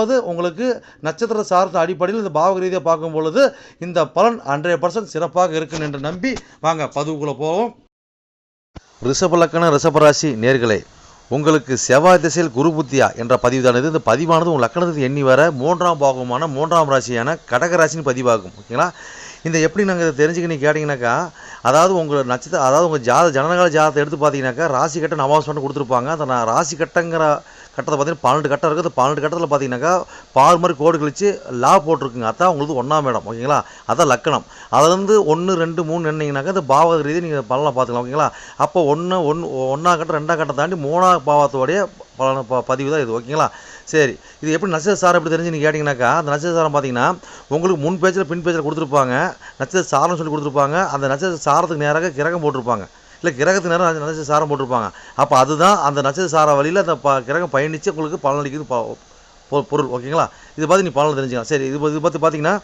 ரெண்டாவது உங்களுக்கு நட்சத்திர சார்ந்த அடிப்படையில் இந்த பாவக ரீதியாக பார்க்கும் பொழுது இந்த பலன் ஹண்ட்ரட் பர்சன்ட் சிறப்பாக இருக்கும் என்று நம்பி வாங்க பதிவுக்குள்ளே போவோம். ரிஷபலக்கண ரிஷபராசி நேர்களே உங்களுக்கு செவ்வாய் திசையில் குரு புத்தியா என்ற பதிவுதானது. இந்த பதிவானது உங்கள் லக்கணத்துக்கு எண்ணி வர மூன்றாம் பாகமான மூன்றாம் ராசியான கடகராசின்னு பதிவாகும். ஓகேங்களா? இந்த எப்படி நாங்கள் இதை தெரிஞ்சுக்கணும் கேட்டிங்கனாக்கா அதாவது உங்கள் நட்சத்திர அதாவது உங்கள் ஜாத ஜனனகால ஜாதத்தை எடுத்து பார்த்தீங்கன்னாக்கா ராசி கட்டம் நவாஸ் பண்ணி கொடுத்துருப்பாங்க. அந்த நான் ராசி கட்டங்கிற கட்டத்தை பார்த்தீங்கன்னா பன்னெண்டு கட்டம் இருக்குது. பன்னெண்டு கட்டத்தில் பார்த்தீங்கன்னாக்கா பார் மாதிரி கோடு கழிச்சு லா போட்டிருக்குங்க. அதான் உங்களுக்கு ஒன்றாம் இடம் ஓகேங்களா? அதான் லக்கணம். அதுலேருந்து ஒன்று ரெண்டு மூணு என்னீங்கன்னாக்கா இந்த பாவ ரீதி நீங்கள் பலனை பார்த்துக்கலாம் ஓகேங்களா? அப்போ ஒன்று ஒன்று ஒன்றா கட்டம் ரெண்டாம் கட்டம் தாண்டி மூணாம் பாவத்தோடைய பலன ப பதிவு தான் இது ஓகேங்களா? சரி இது எப்படி நட்சத்திர சாரம் எப்படி தெரிஞ்சு நீங்கள் கேட்டிங்கனாக்கா அந்த நட்சத்திர சாரம் பார்த்தீங்கன்னா உங்களுக்கு முன் பேச்சில் பின் பேச்சில் கொடுத்துருப்பாங்க. நட்சத்திர சாரம்னு சொல்லி கொடுத்துருப்பாங்க. அந்த நட்சத்திர சாரத்துக்கு நேராக கிரகம் போட்டிருப்பாங்க. இல்லை கிரகத்துக்கு நேரம் நட்சத்திர சாரம் போட்டிருப்பாங்க. அப்போ அதுதான் அந்த நட்சத்திர சார வழியில் அந்த ப கிரகம் பயணித்து உங்களுக்கு பலனளிக்குது பொ- பொருள். ஓகேங்களா? இது பார்த்து நீ பலன் தெரிஞ்சுக்கலாம். சரி இது இது பார்த்து பார்த்தீங்கன்னா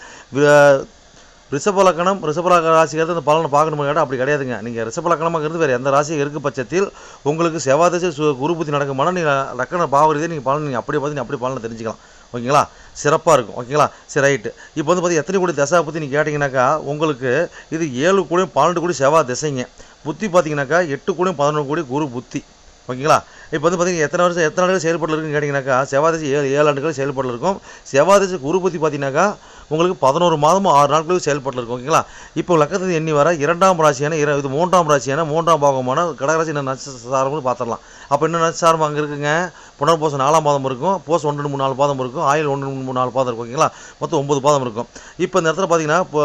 ரிஷபலக்கணம் ரிஷபலக்க ராசிக்கிறது அந்த பலனை பார்க்கணும் கேட்டால் அப்படி கிடையாதுங்க. நீங்கள் ரிஷபலக்கணமாக இருந்து வேறு எந்த ராசியும் இருக்க பட்சத்தில் உங்களுக்கு செவ்வாதசி குரு புத்தி நடக்குமானா நீங்கள் லக்கண பாவரீதியை நீங்கள் பலன் நீங்கள் அப்படியே பார்த்து நீ அப்படியே பலனை தெரிஞ்சுக்கலாம். ஓகேங்களா? சிறப்பாக இருக்கும். ஓகேங்களா? சரி ரைட்டு. இப்போ வந்து பார்த்தீங்கன்னா எத்தனை கோடி தசா பற்றி நீங்கள் கேட்டிங்கனாக்கா உங்களுக்கு இது ஏழு கோடியும் பன்னெண்டு கோடி செவ்வாய் திசைங்க புத்தி பார்த்தீங்கன்னாக்கா எட்டு கோடியும் பதினொன்று கோடி குரு புத்தி. ஓகேங்களா? இப்போ வந்து பார்த்தீங்கன்னா எத்தனை வருஷம் எத்தனை ஆண்டுகள் செயல்பட்டு இருக்குன்னு கேட்டிங்கனாக்கா செவ்வாதசி ஏழு ஏழு ஆண்டுகள் செயல்பட்டு இருக்கும். செவ்வாதசி குரு புத்தி பார்த்தீங்கன்னாக்கா உங்களுக்கு பதினோரு மாதமும் ஆறு நாட்களுக்கு செயல்பட்டு இருக்கும் ஓகேங்களா? இப்போ லக்கத்தில் எண்ணி வர இரண்டாம் ராசியான இர இது மூன்றாம் ராசியான மூன்றாம் பாகமான கடகராசி என்ன நட்சத்திரம்னு பார்த்துடலாம். அப்போ என்ன நட்சத்திரம் அங்கே இருக்குங்க? புனர்போசம் நாலாம் பாதம் இருக்கும் போஸ் ஒன்று ரெண்டு மூணு நாலு பாதம் இருக்கும் ஆயில் ஒன்று மூணு மூணு நாலு பாதம் இருக்கும் ஓகேங்களா? மொத்தம் ஒம்பது பாதம் இருக்கும். இப்போ இந்த இடத்துல பார்த்தீங்கன்னா இப்போ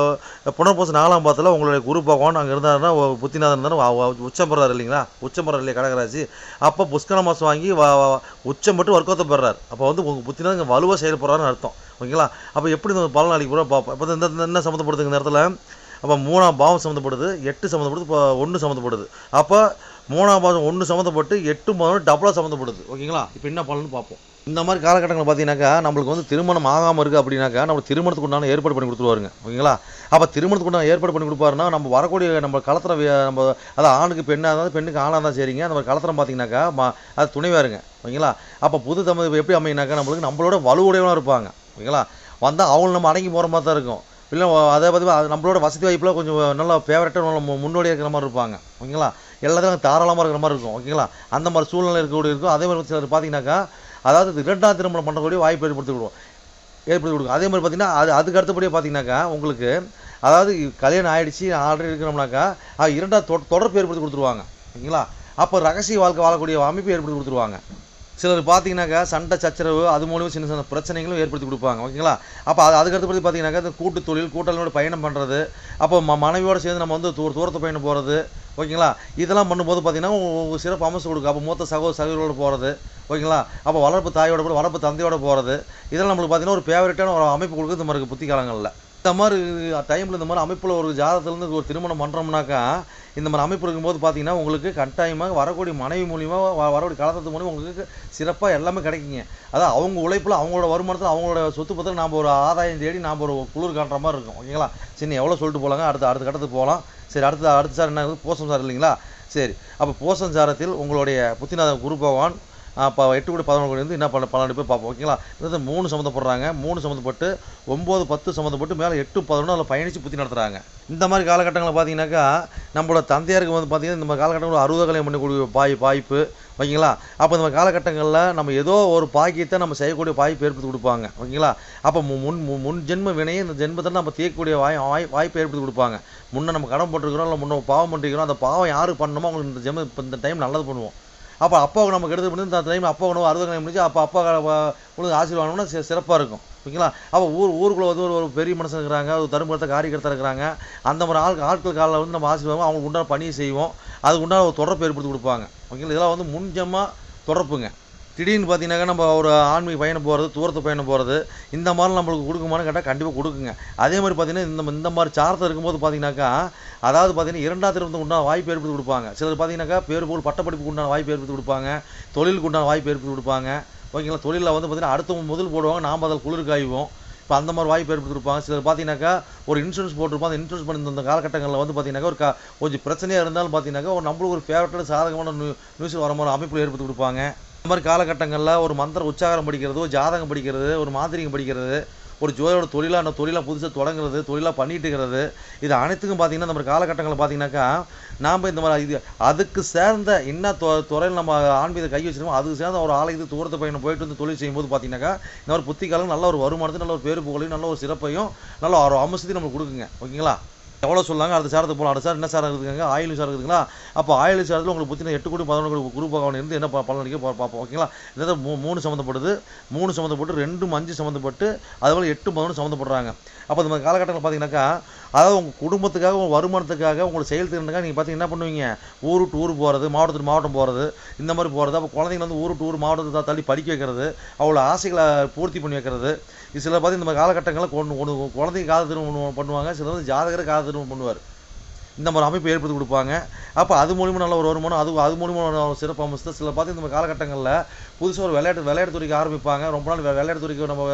புனர்போசம் நாலாம் பாதத்தில் உங்களுடைய குரு பகவான் அங்கே இருந்தாருன்னா புத்திநாதன் இருந்தாலும் உச்சம் பெறாரு இல்லைங்களா? உச்சம் பெறாரு இல்லையா கடகராசி? அப்போ புஷ்கர மாதம் வாங்கி உச்சம் மட்டும் வர்க்கத்தை பெறார். அப்போ வந்து உங்கள் புத்திநாதன் வலுவாக செயல்படுறாருன்னு அர்த்தம். ஓகேங்களா? அப்போ எப்படி இந்த பல நாளைக்கு கூட பார்ப்போம் இப்போ இந்த என்ன சம்மந்தப்படுதுங்க நேரத்தில்? இடத்துல அப்போ மூணாம் பாவம் சம்மந்தப்படுது எட்டு சம்மந்தப்படுது இப்போ ஒன்று சம்மந்தப்படுது. அப்போ மூணாம் பாவம் ஒன்று சம்மந்தப்பட்டு எட்டு மாதம் டபுளாக சம்மந்தப்படுது. ஓகேங்களா? இப்போ என்ன பலன்னு பார்ப்போம் இந்த மாதிரி காலகட்டங்கள் பார்த்தீங்கன்னாக்கா நம்மளுக்கு வந்து திருமணம் ஆகாமல் இருக்குது அப்படின்னாக்கா நம்ம திருமணத்துக்கு உண்டான ஏற்பாடு பண்ணி கொடுத்துருவாருங்க. ஓகேங்களா? அப்போ திருமணத்துக்கு உண்டான ஏற்பாடு பண்ணி கொடுப்பாருன்னா நம்ம வரக்கூடிய நம்ம களத்தில் நம்ம அதாவது ஆணுக்கு பெண்ணாக இருந்தால் பெண்ணுக்கு ஆணாக இருந்தால் சரிங்க. அந்த மாதிரி களத்தில் பார்த்தீங்கன்னாக்கா அது துணைவாருங்க ஓகேங்களா? அப்போ புது தமிழ் எப்படி அமையினாக்கா நம்மளுக்கு நம்மளோட வலுவுடையவனாக இருப்பாங்க. ஓகேங்களா? வந்தால் அவங்களும் நம்ம அடங்கி போகிற மாதிரி தான் இருக்கும். இல்லை அதை பார்த்து அது நம்மளோட வசதி வாய்ப்பில் கொஞ்சம் நல்லா ஃபேவரட்டாக நல்ல மு- முன்னோடி இருக்கிற மாதிரி இருப்பாங்க. ஓகேங்களா? எல்லாத்துக்கும் தாராளமாக இருக்கிற மாதிரி இருக்கும். ஓகேங்களா? அந்த மாதிரி சூழ்நிலை இருக்கக்கூடிய இருக்கும். அதே மாதிரி சிலர் பார்த்தீங்கன்னாக்கா அதாவது இரண்டாம் திருமணம் பண்ணக்கூடிய வாய்ப்பு ஏற்படுத்தி விடுவோம் ஏற்படுத்தி கொடுக்கும். அதே மாதிரி பார்த்தீங்கன்னா அது அதுக்கு அடுத்தபடியே பார்த்தீங்கன்னாக்கா உங்களுக்கு அதாவது கல்யாணம் ஆகிடுச்சு ஆல்ரெடி இருக்கிறோம்னாக்கா இரண்டாவது தொ- தொடர்பு ஏற்படுத்தி கொடுத்துருவாங்க. ஓகேங்களா? அப்போ ரகசிய வாழ்க்கை வாழக்கூடிய அமைப்பு ஏற்படுத்தி கொடுத்துருவாங்க. சிலர் பார்த்தீங்கன்னாக்கா சண்டை சச்சரவு அது மூலியமாக சின்ன சின்ன பிரச்சனைகளும் ஏற்படுத்தி கொடுப்பாங்க. ஓகேங்களா? அப்போ அது அதுக்கு பற்றி பார்த்தீங்கன்னாக்கா இந்த கூட்டு தொழில் கூட்டாளியோட பயணம் பண்ணுறது அப்போ ம மனைவியோடு சேர்ந்து நம்ம வந்து தூர தூரத்து பயணம் போகிறது ஓகேங்களா? இதெல்லாம் பண்ணும்போது பார்த்தீங்கன்னா சிறப்பு அம்சம் கொடுக்கும். அப்போ மூத்த சகோதர சகோதரோடு போகிறது ஓகேங்களா? அப்போ வளர்ப்பு தாயோட கூட வளர்ப்பு தந்தையோட போகிறது இதெல்லாம் நம்மளுக்கு பார்த்தீங்கன்னா ஒரு ஃபேவரட்டான ஒரு அமைப்பு கொடுக்குது இந்த மாதிரி புத்தி காலங்களில் இந்த மாதிரி டைமில் இந்த மாதிரி அமைப்பில் ஒரு ஜாதகத்துலேருந்து ஒரு திருமணம் பண்ணுறோம்னாக்கா இந்த மாதிரி அமைப்பு இருக்கும்போது பார்த்தீங்கன்னா உங்களுக்கு கட்டாயமாக வரக்கூடிய மனைவி மூலியமாக வ- வரக்கூடிய காலத்து மூலியமாக உங்களுக்கு சிறப்பாக எல்லாமே கிடைக்குங்க. அதாவது அவங்க உழைப்பில் அவங்களோட வருமானத்தில் அவங்களோட சொத்து பத்திரம் நாம் ஒரு ஆதாயம் தேடி நாம் ஒரு குளிர் காட்டுற மாதிரி இருக்கும். ஓகேங்களா சரி எவ்வளோ சொல்லிட்டு போகலாங்க அடுத்த அடுத்த கட்டத்துக்கு போகலாம் சரி அடுத்த அடுத்த சார் என்ன போசம் சார் இல்லைங்களா? சரி அப்போ போசம் சாரத்தில் உங்களுடைய புத்திநாத குரு பகவான் இப்போ எட்டு கோடி பதினொன்று கோடி வந்து என்ன பண்ண பன்னெண்டு பேர் பார்ப்போம் ஓகேங்களா? இது மூணு சம்மந்தப்படுறாங்க. மூணு சம்மந்தப்பட்டு ஒம்பது பத்து சம்மந்தப்பட்டு மேலே எட்டு பதினொன்று அதில் பயணித்து புத்தி நடத்துகிறாங்க இந்த மாதிரி காலகட்டங்களில் பார்த்தீங்கன்னாக்கா நம்மளோட தந்தையாருக்கு வந்து பார்த்தீங்கன்னா இந்த மாதிரி காலகட்டங்களில் அறுபது கல்யாணம் பண்ணக்கூடிய பாய் வாய்ப்பு ஓகேங்களா? அப்போ இந்த மாதிரி காலகட்டங்களில் நம்ம ஏதோ ஒரு பாக்கியத்தை நம்ம செய்யக்கூடிய வாய்ப்பு ஏற்படுத்தி கொடுப்பாங்க ஓகேங்களா? அப்போ மு- முன் மு- முன் ஜென்ம வினையை இந்த ஜென்மத்தில் நம்ம தீர்க்கக்கூடிய வாய் வாய் வாய்ப்பு ஏற்படுத்தி கொடுப்பாங்க. முன்னே நம்ம கடன் போட்டிருக்கிறோம் இல்லை முன்னே பாவம் பண்ணிருக்கிறோம் அந்த பாவம் யாரு பண்ணணுமோ அவங்களுக்கு இந்த ஜென்ம இப்போ இந்த டைம் நல்லது பண்ணுவோம். அப்போ அப்பாவுக்கு நம்ம கெடுதல் பண்ணி அந்த டைம் அப்பாவுக்கு உணவு அறுபது கணக்கு முடிஞ்சு அப்போ அப்பா உங்களுக்கு ஆசீர்வாதம்னா சிறப்பாக இருக்கும். ஓகேங்களா? அப்போ ஊர் ஊருக்குள்ளே வந்து ஒரு ஒரு பெரிய மனுஷன் இருக்கிறாங்க ஒரு தருமபுரத்தை காரியக்கர்த்தா இருக்கிறாங்க. அந்த மாதிரி ஆள் ஆட்கள் காலில் வந்து நம்ம ஆசீர்வாதம் அவங்களுக்கு உண்டான பணியை செய்வோம். அதுக்கு உண்டான ஒரு தொடர்பு ஏற்படுத்தி கொடுப்பாங்க. ஓகேங்களா? இதெல்லாம் வந்து முன்ஜமாக தொடர்புங்க. திடீர்னு பார்த்தீங்கன்னாக்கா நம்ம ஒரு ஆன்மீக பயணம் போகிறது தூரத்து பயணம் போகிறது இந்த மாதிரி நம்மளுக்கு கொடுக்குமான்னு கேட்டால் கண்டிப்பாக கொடுக்குங்க. அதே மாதிரி பார்த்தீங்கன்னா இந்த இந்த மாதிரி சார்த்தம் இருக்கும்போது பார்த்தீங்கன்னாக்கா அதாவது பார்த்தீங்கன்னா இரண்டாவது திருமணத்துக்கு உண்டான வாய்ப்பு ஏற்படுத்தி கொடுப்பாங்க. சிலர் பார்த்தீங்கன்னாக்கா பேர் போல் பட்டப்படிப்புக்கு உண்டான வாய்ப்பு ஏற்படுத்தி கொடுப்பாங்க. தொழிலுக்கு உண்டான வாய்ப்பு ஏற்படுத்தி கொடுப்பாங்க. ஓகேங்களா? தொழிலில் வந்து பார்த்தீங்கன்னா அடுத்தவங்க முதல் போடுவாங்க நாம் அதில் குளிர் காய்வோம். இப்போ அந்த மாதிரி வாய்ப்பு ஏற்படுத்திருப்பாங்க சிலர் பார்த்தீங்கன்னாக்கா ஒரு இன்சூரன்ஸ் போட்டிருப்பாங்க. அந்த இன்சூரன்ஸ் பண்ணி இந்த காலகட்டங்களில் வந்து பார்த்தீங்கன்னாக்கா ஒரு க கொஞ்சம் பிரச்சனையாக இருந்தாலும் பார்த்தீங்கன்னாக்கா ஒரு நம்மளுக்கு ஒரு ஃபேவரட்டான சாதகமான நியூ நியூஸ் வர மாதிரி அமைப்பில் ஏற்படுத்தி கொடுப்பாங்க. இந்த மாதிரி காலகட்டங்களில் ஒரு மந்திர உச்சாரம் படிக்கிறது ஒரு ஜாதகம் படிக்கிறது ஒரு மாந்திரிகம் படிக்கிறது ஒரு ஜோதியோட தொழிலாக அந்த தொழிலாக புதுசாக தொடங்குறது தொழிலாக பண்ணிட்டு இருக்கிறது இது அனைத்துக்கும் பார்த்தீங்கன்னா இந்த மாதிரி காலகட்டங்களில் பார்த்தீங்கன்னாக்கா நாம் இந்த மாதிரி இது அதுக்கு சேர்ந்த என்ன தொ துறையில் நம்ம ஆன்மீக கை வச்சிருக்கோம் அதுக்கு சேர்ந்த ஒரு ஆலயத்துக்கு தூரத்து பயணம் போயிட்டு வந்து தொழில் செய்யும்போது பார்த்தீங்கன்னாக்கா இந்த மாதிரி புத்திகாலம் நல்ல ஒரு வருமானத்தையும் நல்ல ஒரு பேரு புகழையும் நல்ல ஒரு சிறப்பையும் நல்ல ஒரு அம்சத்தையும் நம்மளுக்கு கொடுக்குங்க ஓகேங்களா எவ்வளோ சொல்லாங்க? அடுத்த சாரத்துக்கு போகலாம் அடுத்த சார் என்ன சார் இருக்குதுங்க? ஆயில் சார் இருக்குதுங்களா? அப்போ ஆயுள் சாரத்தில் உங்களுக்கு பற்றின எட்டு கோடி பதினொன்று கோடி குரு பகவான் இருந்து என்ன பலன் அடிக்க பார்ப்போம் ஓகேங்களா இதாவது மூ மூணு சம்மந்தப்படுது மூணு சம்மந்தப்பட்டு ரெண்டும் அஞ்சு சம்மந்தப்பட்டு அதுபோல் எட்டு பதினொன்று சம்மந்தப்படுறாங்க. அப்போ இந்த மாதிரி காலகட்டத்தில் பார்த்தீங்கன்னாக்கா அதாவது உங்கள் குடும்பத்துக்காக உங்கள் வருமானத்துக்காக உங்களுக்கு செயல்திறனுக்காக நீங்கள் பார்த்தீங்கன்னா என்ன பண்ணுவீங்க? ஊர் விட்டு ஊர் போகிறது மாவட்டத்துக்கு மாவட்டம் போகிறது இந்த மாதிரி போகிறது அப்போ குழந்தைங்க வந்து ஊர் விட்டு ஊர் மாவட்டத்தை தான் தள்ளி படிக்க வைக்கிறது அவ்வளோ ஆசைகளை பூர்த்தி பண்ணி வைக்கிறது. இது சில பார்த்து இந்த மாதிரி காலகட்டங்களில் கொண்டு ஒன்று குழந்தைங்க காதல் திருமணம் பண்ணுவாங்க சிலர் வந்து ஜாதகரை காதல் திருமணம் பண்ணுவார். இந்த மாதிரி அமைப்பு ஏற்படுத்தி கொடுப்பாங்க. அப்போ அது மூலிமா நல்ல ஒரு வருமானம் அது அது மூலிமா ஒரு சிறப்பு அம்சத்தை சில பார்த்து இந்த மாதிரி காலகட்டங்களில் புதுசாக ஒரு விளையாட்டு விளையாட்டு துறைக்கு ஆரம்பிப்பாங்க. ரொம்ப நாள் விளையாட்டு துறைக்கு நம்ம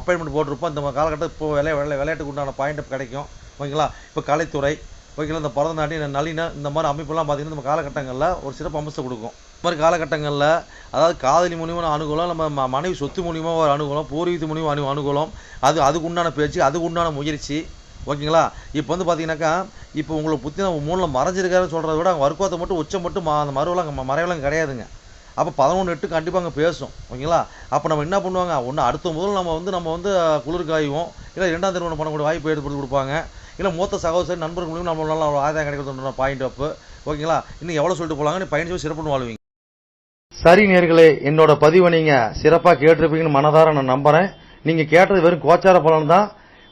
அப்பாயின்மெண்ட் போட்டிருப்போம். இந்த மாதிரி காலகட்டத்தில் இப்போ விளையா விளையாட்டுக்கு உண்டான பாயிண்ட் கிடைக்கும். ஓகேங்களா? இப்போ கலைத்துறை ஓகேங்களா? இந்த பரதநாட்டியம் நளின இந்த மாதிரி அமைப்பெல்லாம் பார்த்தீங்கன்னா நம்ம காலகட்டங்களில் ஒரு சிறப்பு அம்சத்தை கொடுக்கும். இந்த மாதிரி காலகட்டங்களில் அதாவது காதலி மூலியமான அனுகூலம் நம்ம மனைவி சொத்து மூலியமாக ஒரு அனுகூலம் பூர்வீகத்து மூலியமாக அனு அனுகூலம் அது அதுக்கு உண்டான பேச்சு அதுக்கு உண்டான முயற்சி ஓகேங்களா? இப்போ வந்து பார்த்தீங்கன்னாக்கா இப்போ உங்களுக்கு புத்தி மூணில் மறைஞ்சிருக்காருன்னு சொல்கிறத விட அங்கே வர்க்கோத்தை மட்டும் உச்சம் மட்டும் மா- அந்த மறுவலாம் அங்கே மறைவெல்லாம் கிடையாதுங்க. அப்போ பதினொன்று எட்டு கண்டிப்பாக அங்கே பேசும். ஓகேங்களா? அப்போ நம்ம என்ன பண்ணுவாங்க? ஒன்று அடுத்த முதல் நம்ம வந்து நம்ம வந்து குளிர்காயுவோம். குளிர் காய்வோம் இல்லை இரண்டாம் திருமணம் பண்ணக்கூடிய வாய்ப்பு ஏற்படுத்தி கொடுப்பாங்க. இல்லை மூத்த சகோதரி நண்பர்கள் மூலியம் நம்ம நல்லா ஒரு ஆதாயம் கிடைக்கிறதுன்ற பாயிண்ட் அப்பு ஓகேங்களா? இன்னும் எவ்வளோ சொல்லிட்டு போகலாங்கன்னு நீ பயணிச்சு சிறப்புன்னு வாழ்வீங்க. சரி நேர்களே என்னோட பதிவை நீங்கள் சிறப்பாக கேட்டிருப்பீங்கன்னு மனதார நான் நம்புகிறேன் நீங்கள் கேட்டது வெறும் கோச்சார பலன் தான்.